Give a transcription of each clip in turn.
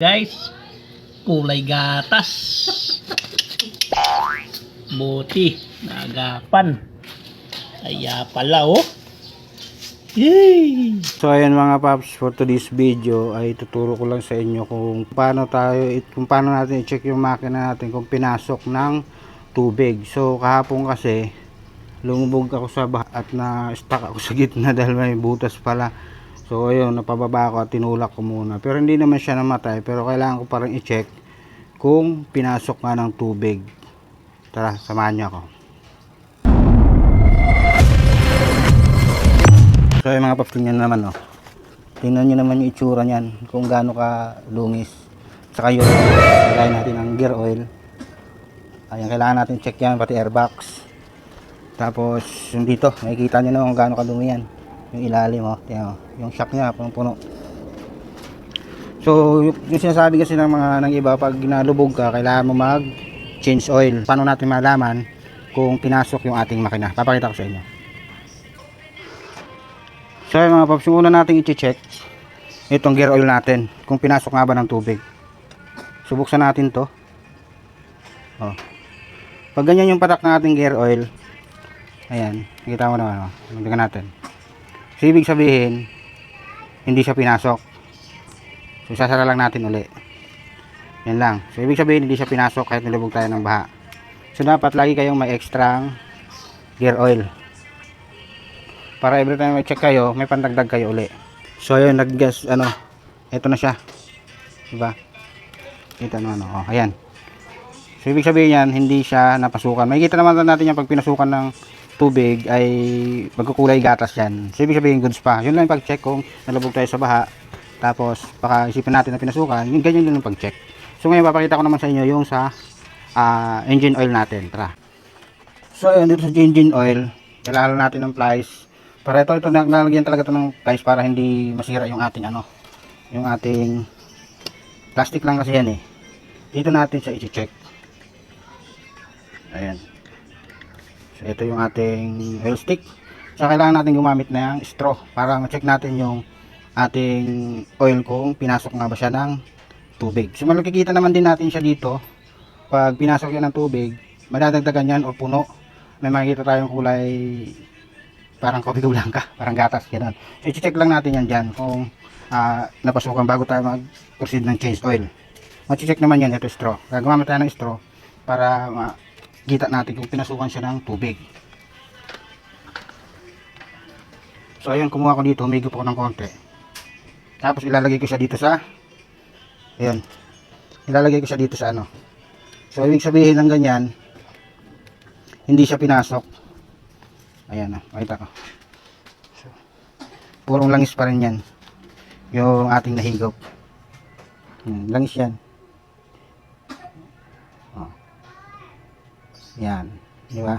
Guys, kulay gatas. Buti, nagapan. Kaya pala oh. Yay! So ayan mga paps, for today's video ay tuturo ko lang sa inyo kung paano tayo, kung paano natin i-check yung makina natin kung pinasok ng tubig. So kahapon kasi lumubog ako sa bah at na stuck ako sa gitna dahil may butas pala. So ayun, napababa ako at tinulak ko muna. Pero hindi naman siya namatay, pero kailangan ko pa rin i-check kung pinasok nga ng tubig. Tara, samahan niyo ako. So yung mga paps, naman oh. Tingnan nyo naman yung itsura niyan, kung gaano ka lungis. Saka yung lagay natin ng gear oil. Ayan, kailangan natin check yan, pati airbox. Tapos yung dito, makikita nyo naman kung gaano kadumi yan. Yung ilalim oh, tingnan mo. Yung shock niya, punong-puno. So, yung, sinasabi kasi ng mga ng iba, pag nalubog ka, kailangan mo mag change oil. Paano natin malaman kung pinasok yung ating makina? Papakita ko sa inyo. So yun mga paps, yung una natin i-check itong gear oil natin kung pinasok nga ba ng tubig. Subuksan natin to. Oh. Pag ganyan yung patak ng ating gear oil, ayan, nakita mo naman, oh. Tingnan natin. So ibig sabihin, hindi siya pinasok. So sasara lang natin uli. Yan lang. So ibig sabihin, hindi siya pinasok kahit nilubog tayo ng baha. So dapat lagi kayong may extra gear oil para every time may check kayo may pandagdag kayo uli so ayun nag-gas ano ito na siya diba kita naman oh ayan so ibig sabihin yan hindi siya napasukan makikita naman natin yan pag pinasukan ng tubig ay magkukulay gatas yan. So ibig sabihin goods pa. Yun lang yung pag-check kung nalubog tayo sa baha. Tapos baka isipin natin na pinasukan. Yung ganyan yun yung pag-check. So ngayon papakita ko naman sa inyo yung sa ah, engine oil natin. Tara. So ayun dito sa engine oil kailangan natin ng plies. Para ito, ito nalagyan talaga ito ng plies para hindi masira yung ating ano, yung ating plastic lang kasi yan eh. Dito natin siya i-check. Ayan. So ito yung ating oil stick. So kailangan natin gumamit na yung straw para ma-check natin yung ating oil kung pinasok nga ba siya ng tubig. So makikita naman din natin siya dito. Pag pinasok yan ng tubig, madadagdagan yan o puno. May makikita tayong kulay parang coffee blanca, parang gatas, gano'n. So, i-check lang natin yan dyan kung ah, napasukan bago tayo mag-proceed ng change oil. Mag-check naman yan, ito straw. Gagawin tayo ng straw para makita natin kung pinasukan siya ng tubig. So, ayun, kumuha ko dito, humigo po ng konti. Tapos, ilalagay ko siya dito sa, ayun, ilalagay ko siya dito sa ano. So, ibig sabihin ng ganyan, hindi siya pinasok. Ayan na, makita ko. So, purong langis pa rin yan. Yung ating nahigop. Yan, langis yan. Yan. Di ba?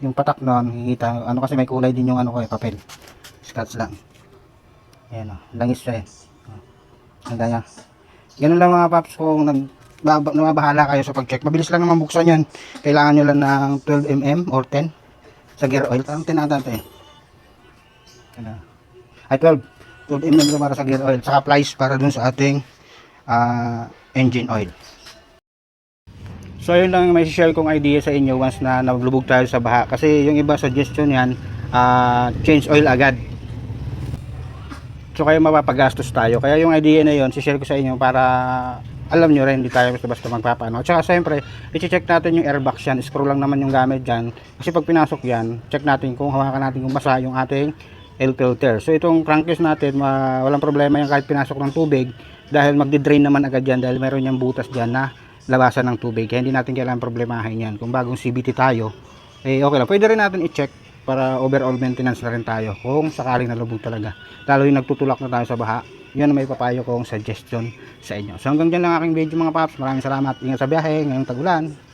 Yung patak nun, hihita, ano kasi may kulay din yung ano ko eh, papel. Scotch lang. Ayan o, langis siya eh. Ang gaya. Ganun lang mga paps kung nag baba- nababahala kayo sa pag-check. Mabilis lang naman buksan yan. Kailangan nyo lang ng 12mm or 10 sa gear oil. Parang tinatan ito eh. Ano? Ay, 12. 12 mm ito para sa gear oil. Saka plies para dun sa ating ah, engine oil. So, yun lang may share kong idea sa inyo once na naglubog tayo sa baha. Kasi yung iba suggestion yan, ah, change oil agad. So, kaya mapapagastos tayo. Kaya yung idea na yun, share ko sa inyo para alam nyo rin, hindi tayo basta-basta magpapaano. At saka siyempre, i-check natin yung airbox yan. Screw lang naman yung gamit dyan. Kasi pag pinasok yan, check natin kung hawakan natin kung basa yung ating air filter. So itong crankcase natin, ma- walang problema yung kahit pinasok ng tubig dahil magdi-drain naman agad yan dahil meron yung butas dyan na labasan ng tubig. Kaya hindi natin kailangan problemahin yan. Kung bagong CBT tayo, eh okay lang. Pwede rin natin i-check para overall maintenance na rin tayo kung sakaling nalubog talaga. Lalo yung nagtutulak na tayo sa baha, ang may papayo kong suggestion sa inyo. So hanggang dyan lang aking video mga paps. Maraming salamat. Ingat sa biyahe ngayong tagulan.